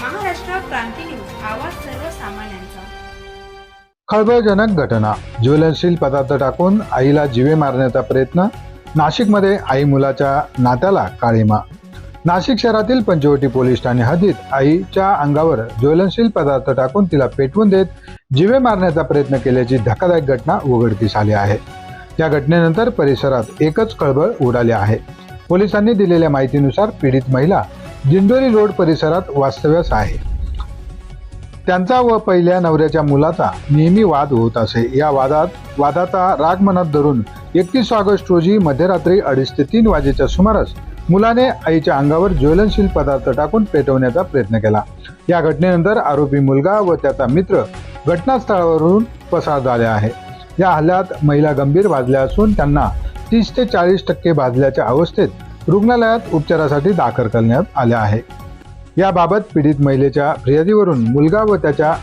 क्रांती news आवाज सर्वसामान्यांचा. खळबळजनक घटना. ज्वलनशील पदार्थ टाकून आईला जीवे मारण्याचा प्रयत्न नाशिकमध्ये आई मुलाच्या नात्याला काळीमा. नाशिक शहरातील पंचवटी पोलीस ठाणे हद्दीत आईच्या अंगावर ज्वलनशील पदार्थ टाकून तिला पेटवून देत जिवे मारण्याचा प्रयत्न केल्याची धक्कादायक घटना उघडकीस आली आहे. या घटनेनंतर परिसरात एकच कळबळ उडाली आहे. पोलिसांनी दिलेल्या माहितीनुसार पीडित महिला दिंडोरी रोड परिसरात वास्तव्यास आहे. त्यांचा व पहिल्या नवऱ्याच्या मुलाचा नेहमी वाद होत असे. या वादात वादाचा राग मनात धरून एकतीस ऑगस्ट रोजी मध्यरात्री अडीच ते तीन वाजेच्या सुमारास मुलाने आईच्या अंगावर ज्वलनशील पदार्थ टाकून पेटवण्याचा प्रयत्न केला. या घटनेनंतर आरोपी मुलगा व त्याचा मित्र घटनास्थळावरून पसार झाले आहे. या हल्ल्यात महिला गंभीर भाजल्या असून त्यांना तीस ते चाळीस टक्के भाजल्याच्या अवस्थेत रुग्णालयात उपचारासाठी दाखल करण्यात आले आहे. याबाबत पीडित महिलेच्या फिर्यादीवरून मुलगा व त्याच्या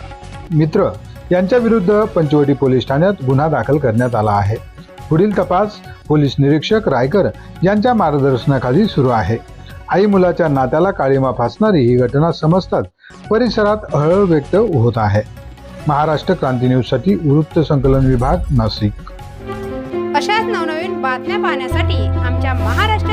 मित्र यांच्या विरुद्ध पंचवटी पोलीस ठाण्यात गुन्हा दाखल करण्यात आला आहे. पुढील तपास पोलीस निरीक्षक रायकर यांच्या मार्गदर्शनाखाली सुरू आहे. आई मुलाच्या नात्याला काळीमा फासणारी ही घटना समजताच परिसरात हळहळ व्यक्त होत आहे. महाराष्ट्र क्रांती न्यूजसाठी वृत्त संकलन विभाग नाशिक. अशाच नवनवीन बातम्या पाहण्यासाठी आमच्या महाराष्ट्र